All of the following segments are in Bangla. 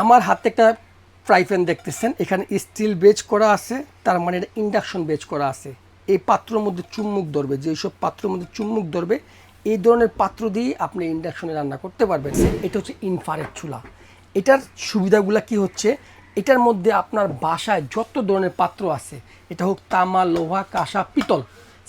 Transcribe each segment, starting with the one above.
আমার হাতে একটা ফ্রাই প্যান দেখতেছেন, এখানে স্টিল বেজ করা আছে, তার মানে এটা ইন্ডাকশন বেজ করা আছে। এই পাত্রর মধ্যে চুম্মুক ধরবে যেসব পাত্রের মধ্যে চুম্মুক ধরবে, এই ধরনের পাত্র দিয়ে আপনি ইন্ডাকশনে রান্না করতে পারবেন। এটা হচ্ছে ইনফারেট চুলা। এটার সুবিধাগুলো কি হচ্ছে? এটার মধ্যে আপনার বাসায় যত ধরনের পাত্র আছে, এটা হোক তামা, লোহা, কাঁসা, পিতল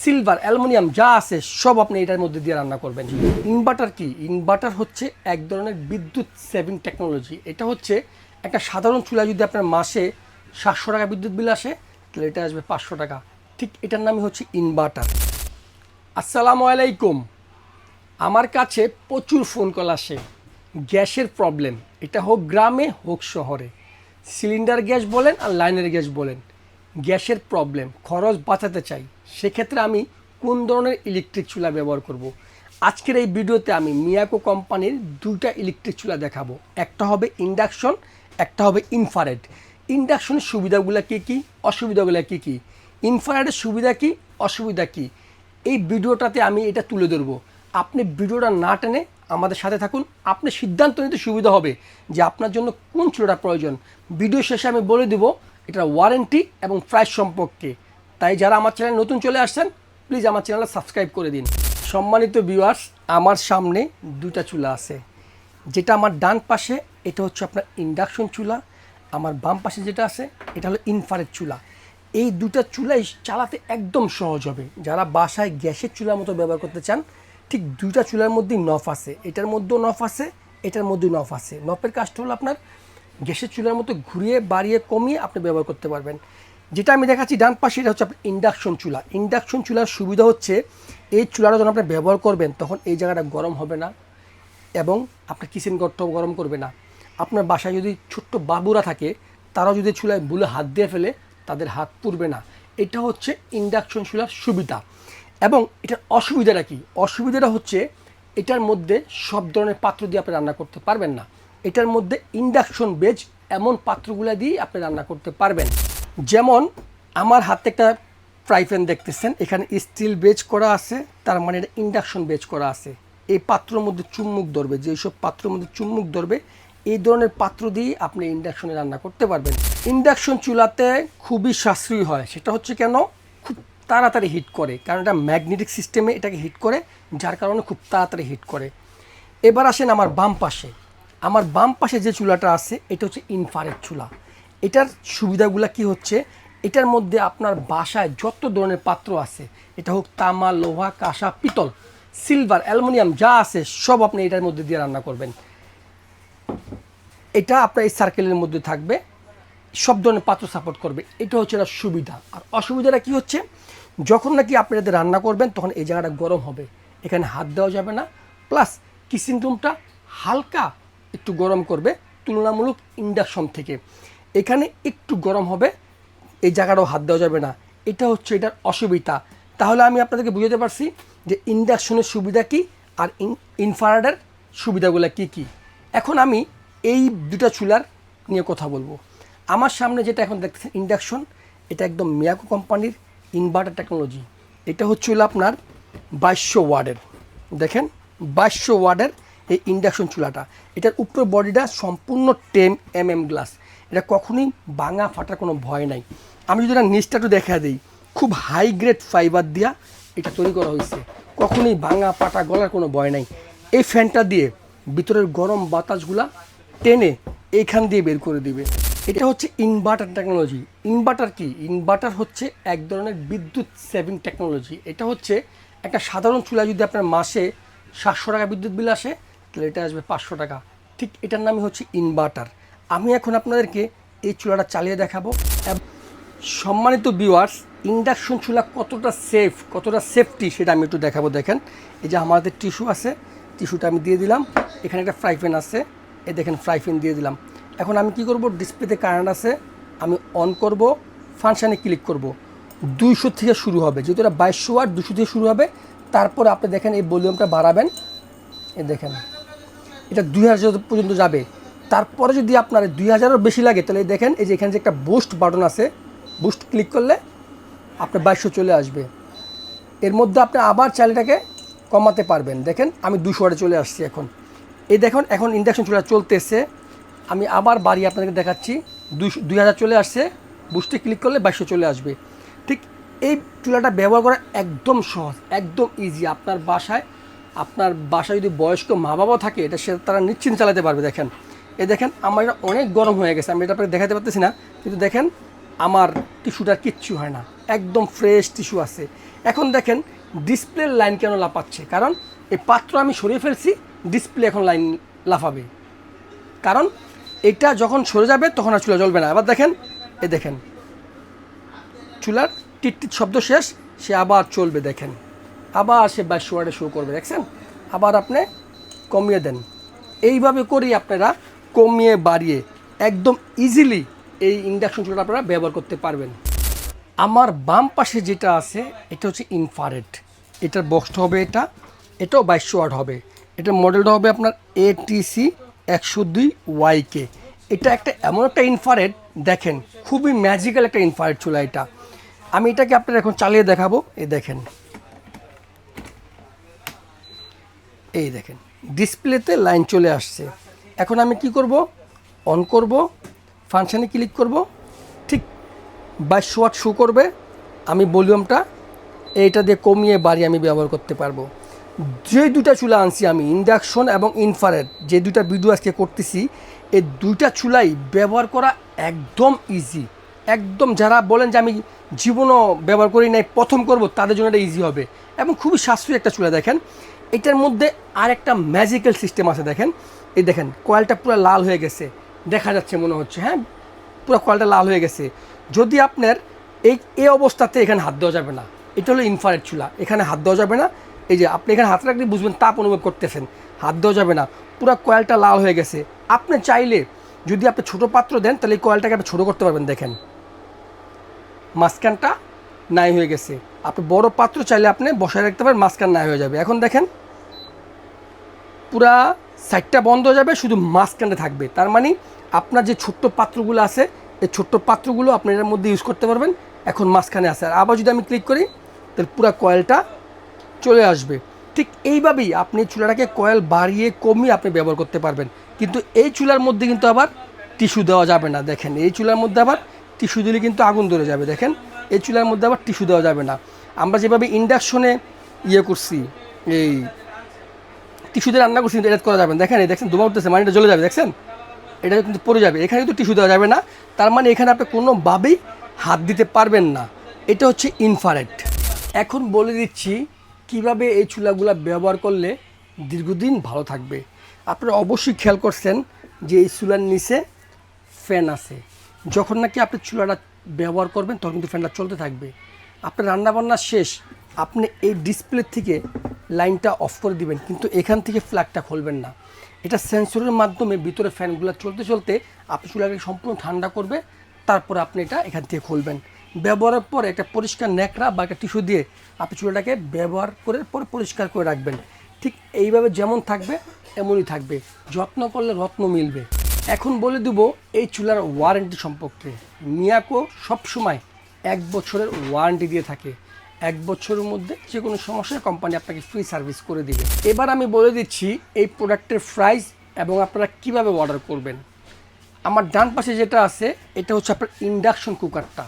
সিলভার, অ্যালুমিনিয়াম যা আছে সব আপনি এটার মধ্যে দিয়ে রান্না করবেন। ইনভার্টার কি? ইনভার্টার হচ্ছে এক ধরনের বিদ্যুৎ সেভিং টেকনোলজি এটা হচ্ছে একটা সাধারণ চুলা যদি আপনার মাসে সাতশো টাকা বিদ্যুৎ বিল আসে, তাহলে এটা আসবে পাঁচশো টাকা। ঠিক এটার নামই হচ্ছে ইনভার্টার। আসসালামু আলাইকুম। আমার কাছে প্রচুর ফোন কল আসে। গ্যাসের প্রবলেম এটা হোক গ্রামে, হোক শহরে। সিলিন্ডার গ্যাস বলেন আর লাইনের গ্যাস বলেন। গ্যাসের প্রবলেম খরচ বাঁচাতে চাই, সেক্ষেত্রে আমি কোন ধরনের ইলেকট্রিক চুলা ব্যবহার করব। আজকের এই ভিডিওতে আমি মিয়াকো কোম্পানির দুইটা ইলেকট্রিক চুলা দেখাবো। একটা হবে ইন্ডাকশন একটা হবে ইনফারেড ইন্ডাকশনের সুবিধাগুলো কী কী? অসুবিধাগুলো কী কী? ইনফারেডের সুবিধা কী? অসুবিধা কী? এই ভিডিওটাতে আমি এটা তুলে ধরবো। আপনি ভিডিওটা না টেনে আমাদের সাথে থাকুন। আপনি সিদ্ধান্ত নিতে সুবিধা হবে যে আপনার জন্য কোন চুলাটা প্রয়োজন। ভিডিও শেষে আমি বলে দেবো এটার ওয়ারেন্টি এবং প্রাইস সম্পর্কে। তাই যারা আমার চ্যানেল নতুন চলে আসছেন প্লিজ আমার চ্যানেলটা সাবস্ক্রাইব করে দিন। সম্মানিত ভিউয়ার্স আমার সামনে দুটা চুলা আছে। যেটা আমার ডান পাশে, এটা হচ্ছে আপনার ইন্ডাকশন চুলা। আমার বাম পাশে যেটা আছে, এটা হলো ইনফারেট চুলা। এই দুটা চুলাই চালাতে একদম সহজ হবে। যারা বাসায় গ্যাসের চুলার মতো ব্যবহার করতে চান, ঠিক দুইটা চুলার মধ্যেই নফ আছে। এটার মধ্যেও নফ আছে, এটার মধ্যেও নফ আছে। নফের কাজটা হলো আপনার গ্যাসের চুলার মতো ঘুরিয়ে, বাড়িয়ে, কমিয়ে আপনি ব্যবহার করতে পারবেন। যেটা আমি দেখাচ্ছি ডান পাশে, এটা হচ্ছে আপনার ইন্ডাকশন চুলা। ইন্ডাকশন চুলার সুবিধা হচ্ছে, এই চুলাটা যখন আপনি ব্যবহার করবেন, তখন এই জায়গাটা গরম হবে না এবং আপনার কিচেন ঘরটাও গরম করবে না। আপনার বাসায় যদি ছোট্ট বাবুরা থাকে, তারাও যদি চুলায় বুলে হাত দিয়ে ফেলে, তাদের হাত পুড়বে না। এটা হচ্ছে ইন্ডাকশন চুলার সুবিধা। এবং এটার অসুবিধাটা কি? অসুবিধাটা হচ্ছে, এটার মধ্যে সব ধরনের পাত্র দিয়ে আপনি রান্না করতে পারবেন না। এটার মধ্যে ইন্ডাকশন বেজ এমন পাত্রগুলো দিয়ে আপনি রান্না করতে পারবেন। যেমন, আমার হাতে একটা ফ্রাই প্যান দেখতেছেন, এখানে স্টিল বেজ করা আছে, তার মানে এটা ইন্ডাকশন বেজ করা আছে। এই পাত্রের মধ্যে চুম্মুক ধরবে যেসব পাত্রের মধ্যে চুম্মুক ধরবে, এই ধরনের পাত্র দিয়ে আপনি ইন্ডাকশনে রান্না করতে পারবেন। ইন্ডাকশন চুলাতে খুবই সাশ্রয়ী হয়, সেটা হচ্ছে কেন? খুব তাড়াতাড়ি হিট করে, কারণ এটা ম্যাগনেটিক সিস্টেমে এটাকে হিট করে, যার কারণে খুব তাড়াতাড়ি হিট করে। এবার আসেন আমার বাম পাশে। আমার বাম পাশে যে চুলাটা আছে, এটা হচ্ছে ইনফারেট চুলা। এটার সুবিধাগুলো কি হচ্ছে? এটার মধ্যে আপনার বাসায় যত ধরনের পাত্র আছে, এটা হোক তামা, লোহা, কাঁসা, পিতল, সিলভার, অ্যালুমিনিয়াম, যা আছে, সব আপনি এটার মধ্যে দিয়ে রান্না করবেন। এটা আপনার এই সার্কেলের মধ্যে থাকবে, সব ধরনের পাত্র সাপোর্ট করবে। এটা হচ্ছে একটা সুবিধা। আর অসুবিধাটা কি হচ্ছে? যখন নাকি আপনি এতে রান্না করবেন, তখন এই জায়গাটা গরম হবে। এখানে হাত দেওয়া যাবে না। প্লাস কিচেন রুমটা হালকা একটু গরম করবে, তুলনামূলক ইন্ডাকশন থেকে। এখানে একটু গরম হবে, এই জায়গাটাও হাত দেওয়া যাবে না। এটা হচ্ছে এটার অসুবিধা। তাহলে আমি আপনাদেরকে বুঝাতে পারছি যে ইন্ডাকশনের সুবিধা কী আর ইনফ্রারেডের সুবিধাগুলো কী কী। এখন আমি এই দুটা চুলার নিয়ে কথা বলব। আমার সামনে যেটা এখন দেখতেছেন ইন্ডাকশন এটা একদম মিয়াকো কোম্পানির ইনভার্টার টেকনোলজি এটা হচ্ছে হলো আপনার বাইশশো ওয়ার্ডের দেখেন, বাইশশো ওয়ার্ডের এই ইন্ডাকশন চুলাটা। এটার উপর বডিটা সম্পূর্ণ টেন এম এম গ্লাস এটা কখনোই ভাঙা ফাটার কোনো ভয় নাই। আমি যদি এটা নিচটা একটু দেখা দিই, খুব হাই গ্রেড ফাইবার দিয়া এটা তৈরি করা হয়েছে। কখনোই ভাঙা পাটা গলার কোনো ভয় নাই। এই ফ্যানটা দিয়ে ভিতরের গরম বাতাসগুলা টেনে এইখান দিয়ে বের করে দিবে। এটা হচ্ছে ইনভার্টার টেকনোলজি ইনভার্টার কি? ইনভার্টার হচ্ছে এক ধরনের বিদ্যুৎ সেভিং টেকনোলজি এটা হচ্ছে একটা সাধারণ চুলা যদি আপনার মাসে সাতশো টাকা বিদ্যুৎ বিল আসে তাহলে এটা আসবে পাঁচশো টাকা। ঠিক এটার নামই হচ্ছে ইনভার্টার আমি এখন আপনাদেরকে এই চুলাটা চালিয়ে দেখাবো। সম্মানিত ভিউয়ার্স ইন্ডাকশন চুলা কতটা সেফ কতটা সেফটি সেটা আমি একটু দেখাবো, দেখেন। এই যে আমাদের টিস্যু আছে টিস্যুটা আমি দিয়ে দিলাম। এখানে একটা ফ্রাই প্যান আছে এ দেখেন ফ্রাই প্যান দিয়ে দিলাম। এখন আমি কি করব? ডিসপ্লেতে কারেন্ট আছে, আমি অন করব ফাংশানে ক্লিক করব। দুইশো থেকে শুরু হবে, যেহেতু এটা বাইশশো ওয়াট দুশো থেকে শুরু হবে। তারপর আপনি দেখেন এই ভলিউমটা বাড়াবেন। এ দেখেন। এটা দুই হাজার পর্যন্ত যাবে। তারপরে যদি আপনার দুই হাজারও বেশি লাগে, তাহলে দেখেন এই যে এখানে যে একটা বুস্ট বাটন আছে বুস্ট ক্লিক করলে আপনার বাইশশো চলে আসবে। এর মধ্যে আপনি আবার চালিটাকে কমাতে পারবেন। দেখেন আমি দুশো ওয়াটে চলে আসছি এখন। এই দেখুন, এখন ইন্ডাকশন চুলা চলতেছে। আমি আবার বাড়ি আপনাদেরকে দেখাচ্ছি। দুশো দুই হাজার চলে আসছে। বুস্টে ক্লিক করলে বাইশশো চলে আসবে। ঠিক এই চুলাটা ব্যবহার করা একদম সহজ, একদম ইজি আপনার বাসায় আপনার বাসায় যদি বয়স্ক মা বাবা থাকে, এটা সে তারা নিশ্চিন্ত চালাতে পারবে, দেখেন। এ দেখেন, আমার এটা অনেক গরম হয়ে গেছে, আমি এটা আপনাকে দেখাতে পারতেছি না, কিন্তু দেখেন, আমার টিস্যুটার কিচ্ছু হয় না। একদম ফ্রেশ টিস্যু আছে। এখন দেখেন ডিসপ্লের লাইন কেন লাফাচ্ছে? কারণ, এই পাত্র আমি সরিয়ে ফেলছি, ডিসপ্লে এখন লাইন লাফাবে। কারণ, এটা যখন সরে যাবে, তখন আর চুলা জ্বলবে না। আবার দেখেন, এ দেখেন, চুলার টিটটিট শব্দ শেষ, সে আবার চলবে, দেখেন। আবার সে বাইশ ওয়ার্ডে শো করবে, দেখছেন? আবার আপনি কমিয়ে দেন। এইভাবে করেই আপনারা কমিয়ে বাড়িয়ে একদম ইজিলি এই ইন্ডাকশন চুলাটা আপনারা ব্যবহার করতে পারবেন। আমার বাম পাশে যেটা আছে, এটা হচ্ছে ইনফারেট এটার বক্সটা হবে এটা, এটাও বাইশশো ওয়াট হবে। এটার মডেলটা হবে আপনার এটিসি একশো দুই ওয়াইকে এটা একটা এমন একটা ইনফারেট দেখেন, খুবই ম্যাজিক্যাল একটা ইনফারেট চুলা এটা। আমি এটাকে আপনার এখন চালিয়ে দেখাবো এ দেখেন। এই দেখেন ডিসপ্লেতে লাইন চলে আসছে। এখন আমি কি করব? অন করব ফাংশানে ক্লিক করব, ঠিক বাইশ ওয়াট শো করবে, আমি ভলিউমটা এইটা দিয়ে কমিয়ে বাড়ি আমি ব্যবহার করতে পারব। যে দুটা চুলা আনছি আমি ইন্ডাকশন এবং ইনফারেট যে দুটা ভিডিও আজকে করতেছি, এই দুইটা চুলাই ব্যবহার করা একদম ইজি একদম যারা বলেন যে আমি জীবনও ব্যবহার করি নাই, প্রথম করব, তাদের জন্য এটা ইজি হবে। এবং খুবই সাশ্রয়ী একটা চুলা, দেখেন। এটার মধ্যে আর একটা ম্যাজিক্যাল সিস্টেম আছে, দেখেন। এই দেখেন কয়েলটা পুরো লাল হয়ে গেছে। দেখা যাচ্ছে মনে হচ্ছে হ্যাঁ? পুরো কয়েলটা লাল হয়ে গেছে। যদি আপনার এই এই অবস্থাতে এখানে হাত দেওয়া যাবে না, এটা হলো ইনফারেট চুলা। এখানে হাত দেওয়া যাবে না। এই যে আপনি এখানে হাত রাখলে বুঝবেন তাপ অনুভব করতেছেন। হাত দেওয়া যাবে না। পুরো কয়েলটা লাল হয়ে গেছে। আপনি চাইলে যদি আপনি ছোটো পাত্র দেন, তাহলে এই কয়েলটাকে আপনি ছোটো করতে পারবেন, দেখেন। মাঝখানটা নাই হয়ে গেছে। আপনি বড় পাত্র চাইলে আপনি বসায় রাখতে পারেন, মাঝখান নাই হয়ে যাবে। এখন দেখেন, পুরা সাইডটা বন্ধ হয়ে যাবে, শুধু মাঝখানে থাকবে। তার মানে আপনার যে ছোট্ট পাত্রগুলো আছে, এই ছোট্ট পাত্রগুলো আপনি এর মধ্যে ইউজ করতে পারবেন, এখন মাঝখানে আছে। আর আবার যদি আমি ক্লিক করি, তাহলে পুরো কয়েলটা চলে আসবে। ঠিক এইভাবেই আপনি চুলাটাকে কয়েল বাড়িয়ে কমিয়ে আপনি ব্যবহার করতে পারবেন। কিন্তু এই চুলার মধ্যে কিন্তু আবার টিস্যু দেওয়া যাবে না। দেখেন, এই চুলার মধ্যে আবার টিস্যু দিলে কিন্তু আগুন ধরে যাবে। দেখেন এই চুলার মধ্যে আবার টিস্যু দেওয়া যাবে না। আমরা যেভাবে ইন্ডাকশনে ইয়ে করছি, এই টিস্যু দিয়ে রান্না করছি, এটা করা যাবে না। দেখেন, এই দেখছেন দুবার উঠতেছে মানে এটা জ্বলে যাবে, দেখছেন? এটা কিন্তু পড়ে যাবে। এখানে কিন্তু টিস্যু দেওয়া যাবে না। তার মানে এখানে আপনি কোনোভাবেই হাত দিতে পারবেন না। এটা হচ্ছে ইনফারেট এখন বলে দিচ্ছি, কীভাবে এই চুলাগুলো ব্যবহার করলে দীর্ঘদিন ভালো থাকবে। আপনারা অবশ্যই খেয়াল করছেন যে এই চুলার নিচে ফ্যান আছে। যখন নাকি আপনি চুলাটা ব্যবহার করবেন, তখন কিন্তু ফ্যানটা চলতে থাকবে। আপনার রান্নাবান্না শেষ, আপনি এই ডিসপ্লে থেকে লাইনটা অফ করে দিবেন, কিন্তু এখান থেকে ফ্ল্যাগটা খুলবেন না। এটা সেন্সরের মাধ্যমে ভিতরে ফ্যানগুলো চলতে চলতে আপনি চুলাকে সম্পূর্ণ ঠান্ডা করবে, তারপর আপনি এটা এখান থেকে খুলবেন। ব্যবহারের পর একটা পরিষ্কার ন্যাকড়া বা একটা টিস্যু দিয়ে আপনি চুলাটাকে ব্যবহার করে পরে পরিষ্কার করে রাখবেন। ঠিক এইভাবে যেমন থাকবে, এমনই থাকবে। যত্ন করলে রত্ন মিলবে। এখন বলে দেবো এই চুলার ওয়ারেন্টি সম্পর্কে। মিয়াকো সবসময় এক বছরের ওয়ারেন্টি দিয়ে থাকে। এক বছরের মধ্যে যে কোনো সমস্যায় কোম্পানি আপনাকে ফ্রি সার্ভিস করে দিবে। এবার আমি বলে দিচ্ছি এই প্রোডাক্টের প্রাইস এবং আপনারা কীভাবে অর্ডার করবেন। আমার ডান পাশে যেটা আছে, এটা হচ্ছে আপনার ইন্ডাকশন কুকারটা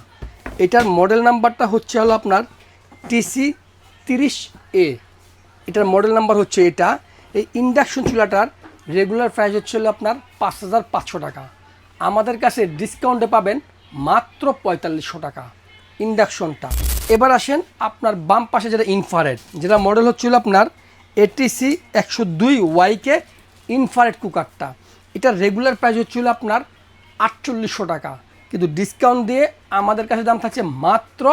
এটার মডেল নাম্বারটা হচ্ছে হলো আপনার টিসি তিরিশ এ এটার মডেল নাম্বার হচ্ছে এটা। এই ইন্ডাকশন চুলাটার রেগুলার প্রাইস হচ্ছে হলো আপনার পাঁচ হাজার পাঁচশো টাকা। আমাদের কাছে ডিসকাউন্টে পাবেন মাত্র পঁয়তাল্লিশশো টাকা ইন্ডাকশনটা এবার আসেন আপনার বাম পাশে যেটা ইনফারেড যেটা মডেল হচ্ছিল আপনার এটিসি একশো দুই ওয়াইকে ইনফারেড কুকারটা এটার রেগুলার প্রাইস হচ্ছিল আপনার আটচল্লিশশো টাকা। কিন্তু ডিসকাউন্ট দিয়ে আমাদের কাছে দাম থাকছে মাত্র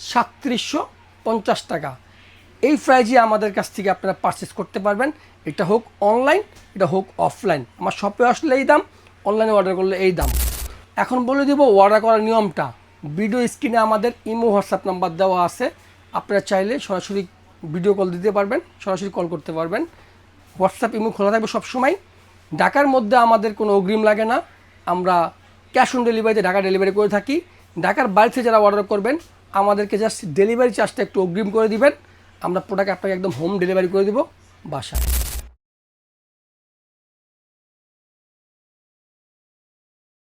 সাতত্রিশশো পঞ্চাশ টাকা। এই প্রাইজে আমাদের কাছ থেকে আপনারা পারচেস করতে পারবেন। এটা হোক অনলাইন এটা হোক অফলাইন আমার শপে আসলে এই দাম অনলাইনে অর্ডার করলে এই দাম। এখন বলে দেবো অর্ডার করার নিয়মটা। ভিডিও স্ক্রিনে আমাদের ইমো হোয়াটসঅ্যাপ নাম্বার দেওয়া আছে। আপনারা চাইলে সরাসরি ভিডিও কল দিতে পারবেন, সরাসরি কল করতে পারবেন। হোয়াটসঅ্যাপ ইমো খোলা থাকবে সবসময়। ঢাকার মধ্যে আমাদের কোনো অগ্রিম লাগে না। আমরা ক্যাশ অন ডেলিভারিতে ঢাকা ডেলিভারি করে থাকি। ঢাকার বাড়িতে যারা অর্ডার করবেন, আমাদেরকে জাস্ট ডেলিভারি চার্জটা একটু অগ্রিম করে দিবেন। আমরা প্রোডাক্ট আপনাকে একদম হোম ডেলিভারি করে দেবো বাসায়।